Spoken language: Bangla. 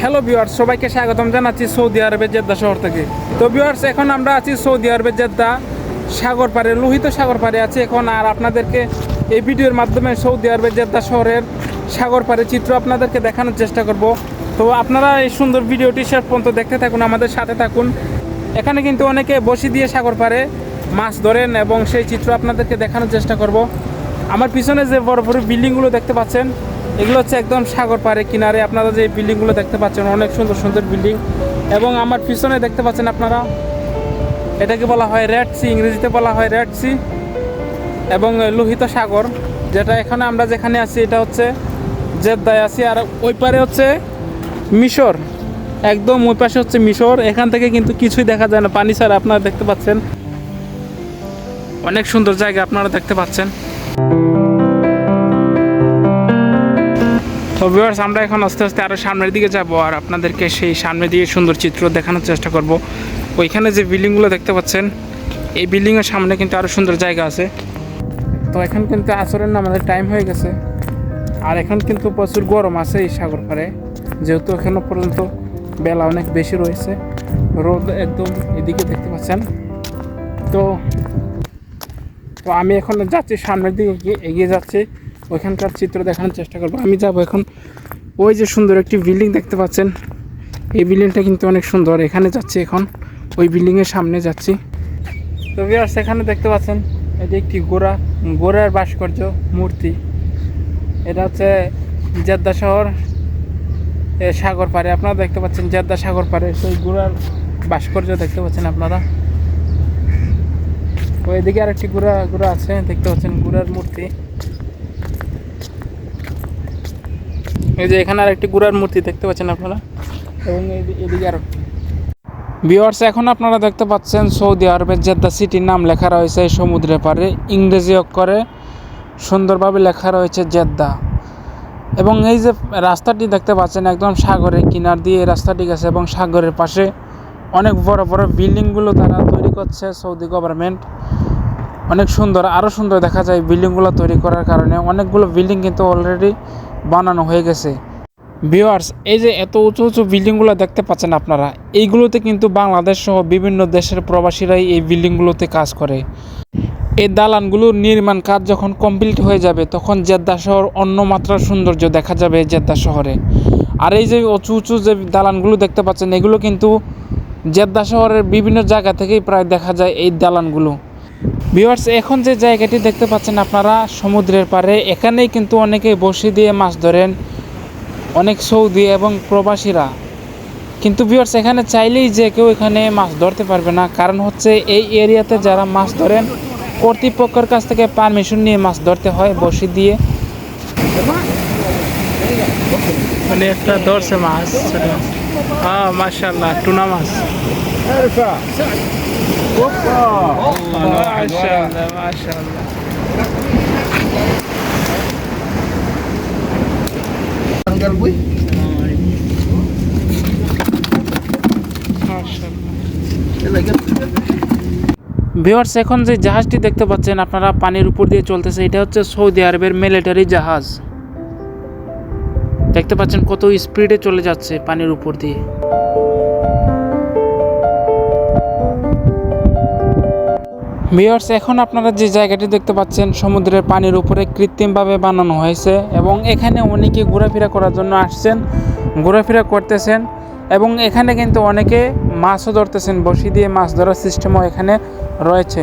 হ্যালো ভিউয়ার্স সবাইকে স্বাগতম জানাচ্ছি সৌদি আরবের জেদ্দা শহর থেকে। তো ভিউয়ার্স এখন আমরা আছি সৌদি আরবের জেদ্দা সাগর পাড়ে, লোহিত সাগর পাড়ে আছি এখন। আর আপনাদেরকে এই ভিডিওর মাধ্যমে সৌদি আরবের জেদ্দা শহরের সাগর পাড়ে চিত্র আপনাদেরকে দেখানোর চেষ্টা করব। তো আপনারা এই সুন্দর ভিডিওটি শেষ পর্যন্ত দেখতে থাকুন, আমাদের সাথে থাকুন। এখানে কিন্তু অনেকে বসি দিয়ে সাগর পাড়ে মাছ ধরেন এবং সেই চিত্র আপনাদেরকে দেখানোর চেষ্টা করব। আমার পিছনে যে বড় বড় বিল্ডিংগুলো দেখতে পাচ্ছেন, এগুলো হচ্ছে একদম সাগর পাড়ে কিনারে। আপনারা যে বিল্ডিংগুলো দেখতে পাচ্ছেন, অনেক সুন্দর সুন্দর বিল্ডিং। এবং আমার পিছনে দেখতে পাচ্ছেন আপনারা, এটাকে বলা হয় রেড সি, ইংরেজিতে বলা হয় রেড সি এবং লোহিত সাগর, যেটা এখানে আমরা যেখানে আছি, এটা হচ্ছে জেদ্দায় আছি আর ওই পারে হচ্ছে মিশর। একদম ওই পাশে হচ্ছে মিশর। এখান থেকে কিন্তু কিছুই দেখা যায় না। পানি ছাড়া আপনারা দেখতে পাচ্ছেন। অনেক সুন্দর জায়গা আপনারা দেখতে পাচ্ছেন। তো ভিউয়ার্স আমরা এখন আস্তে আস্তে আরও সামনের দিকে যাব আর আপনাদেরকে সেই সামনে দিয়ে সুন্দর চিত্র দেখানোর চেষ্টা করব। ওইখানে যে বিল্ডিংগুলো দেখতে পাচ্ছেন, এই বিল্ডিংয়ের সামনে কিন্তু আরও সুন্দর জায়গা আছে। তো এখন কিন্তু আসরের না আমাদের টাইম হয়ে গেছে। আর এখন কিন্তু প্রচুর গরম আছে এই সাগর পাড়ে। যেহেতু এখনও পর্যন্ত বেলা অনেক বেশি রয়েছে, রোদ একদম এদিকে দেখতে পাচ্ছেন। তো তো আমি এখন যাচ্ছি, সামনের দিকে এগিয়ে- যাচ্ছি। ওইখানকার চিত্র দেখানোর চেষ্টা করব। আমি যাব এখন ওই যে সুন্দর একটি বিল্ডিং দেখতে পাচ্ছেন। এই বিল্ডিংটা কিন্তু অনেক সুন্দর। এখানে যাচ্ছি এখন, ওই বিল্ডিংয়ের সামনে যাচ্ছি। তো ভিউয়ার্স এখানে দেখতে পাচ্ছেন, এটি একটি গোড়া, গোড়ার ভাস্কর্য মূর্তি। এটা হচ্ছে জেদ্দা শহর সাগর পাড়ে। আপনারা দেখতে পাচ্ছেন জেদ্দা সাগর পাড়ে, সেই গোড়ার ভাস্কর্য দেখতে পাচ্ছেন আপনারা। তো এদিকে আরেকটি গুড়া গুড়া আছে, দেখতে পাচ্ছেন গুড়ার মূর্তি। এই যে এখানে আরেকটি গুড়ার মূর্তি দেখতে পাচ্ছেন আপনারা, এবং এদি- এদিকে আরও। ভিওয়ার্স এখন আপনারা দেখতে পাচ্ছেন সৌদি আরবের জেদ্দা সিটির নাম লেখা রয়েছে এই সমুদ্রের পাড়ে। ইংরেজি অক্ষরে সুন্দরভাবে লেখা রয়েছে জেদ্দা। এবং এই যে রাস্তাটি দেখতে পাচ্ছেন একদম সাগরের কিনার দিয়ে রাস্তাটি গেছে এবং সাগরের পাশে অনেক বড় বড় বিল্ডিংগুলো তারা তৈরি করছে সৌদি গভর্নমেন্ট। অনেক সুন্দর আরও সুন্দর দেখা যায় বিল্ডিংগুলো তৈরি করার কারণে। অনেকগুলো বিল্ডিং কিন্তু অলরেডি বানানো হয়ে গেছে। ভিওয়ার্স এই যে এত উঁচু উঁচু বিল্ডিংগুলো দেখতে পাচ্ছেন আপনারা, এইগুলোতে কিন্তু বাংলাদেশ সহ বিভিন্ন দেশের প্রবাসীরাই এই বিল্ডিংগুলোতে কাজ করে। এই দালানগুলোর নির্মাণ কাজ যখন কমপ্লিট হয়ে যাবে, তখন জেদ্দা শহর অন্য মাত্রার সৌন্দর্য দেখা যাবে জেদ্দা শহরে। আর এই যে উঁচু উঁচু যে দালানগুলো দেখতে পাচ্ছেন, এগুলো কিন্তু জেদ্দা শহরের বিভিন্ন জায়গা থেকেই প্রায় দেখা যায় এই দালানগুলো। ভিউয়ার্স এখন যে জায়গাটি দেখতে পাচ্ছেন আপনারা, সমুদ্রের পাড়ে, এখানেই কিন্তু অনেকেই বসি দিয়ে মাছ ধরেন, অনেক সৌদি এবং প্রবাসীরা। কিন্তু ভিউয়ার্স এখানে চাইলেই যে কেউ এখানে মাছ ধরতে পারবে না। কারণ হচ্ছে এই এরিয়াতে যারা মাছ ধরেন কর্তৃপক্ষের কাছ থেকে পারমিশন নিয়ে মাছ ধরতে হয়, বসি দিয়ে। মানে একটা ধরছে মাছ হ্যাঁ মাসাল্লাহ টুনা মাছ। মাসাল্লাহ মাসাল্লাহ ভিওয়ার্স এখন যে জাহাজটি দেখতে পাচ্ছেন, আপনারা পানির উপর দিয়ে চলতেছে, এটা হচ্ছে সৌদি আরবের মিলিটারি জাহাজ। দেখতে পাচ্ছেন কত স্পিডে চলে যাচ্ছে পানির উপর দিয়ে। ভিওয়ার্স এখন আপনারা যে জায়গাটি দেখতে পাচ্ছেন, সমুদ্রের পানির উপরে কৃত্রিমভাবে বানানো হয়েছে এবং এখানে অনেকে ঘোরাফেরা করার জন্য আসছেন, ঘোরাফেরা করতেছেন এবং এখানে কিন্তু অনেকে মাছও ধরতেছেন বসি দিয়ে মাছ ধরার সিস্টেমও এখানে রয়েছে।